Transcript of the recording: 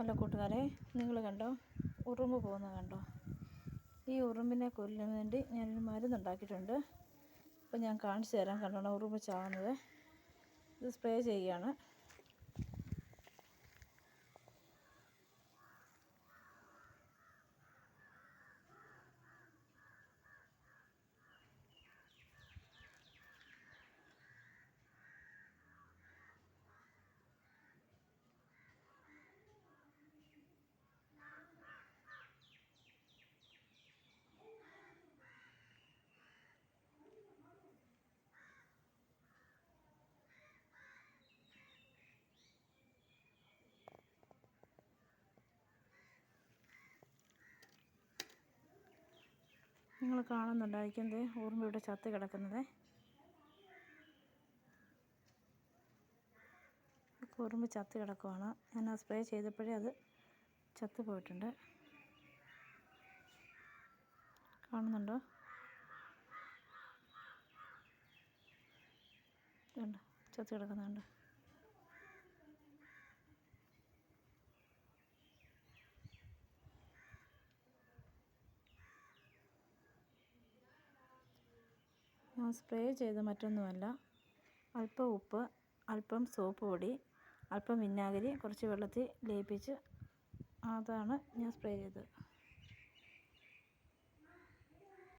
Hello കൂട്ടുകാരെ നിങ്ങൾ കണ്ടോ? ഉറുമ്പ് പോകുന്നത് കണ്ടോ? ഈ ഉറുമ്പിനെ കൊല്ലാൻ വേണ്ടി ഞാനൊരു മരുന്നുണ്ടാക്കിയിട്ടുണ്ട് അപ്പോൾ ഞാൻ കാണിച്ചു തരാം കണ്ടോ ഉറുമ്പ് ചാവുന്നത്. ഇത് സ്പ്രേ ചെയ്യുകയാണ്. നിങ്ങൾ കാണുന്നുണ്ടായിരിക്കുന്നത് ഓർമ്മ ഇവിടെ ചത്ത് കിടക്കുന്നത്. കുറുമ്പ് ചത്ത് കിടക്കുവാണ്. ഞാൻ ആ സ്പ്രേ ചെയ്തപ്പോഴേ അത് ചത്ത് പോയിട്ടുണ്ട്. കാണുന്നുണ്ടോ? ചത്ത് കിടക്കുന്നുണ്ട് ഞാൻ സ്പ്രേ ചെയ്ത് മറ്റൊന്നുമല്ല. അല്പം ഉപ്പ് അല്പം സോപ്പ് പൊടി അല്പം വിനാഗിരി കുറച്ച് വെള്ളത്തിൽ ലയിപ്പിച്ച് അതാണ് ഞാൻ സ്പ്രേ ചെയ്തത്.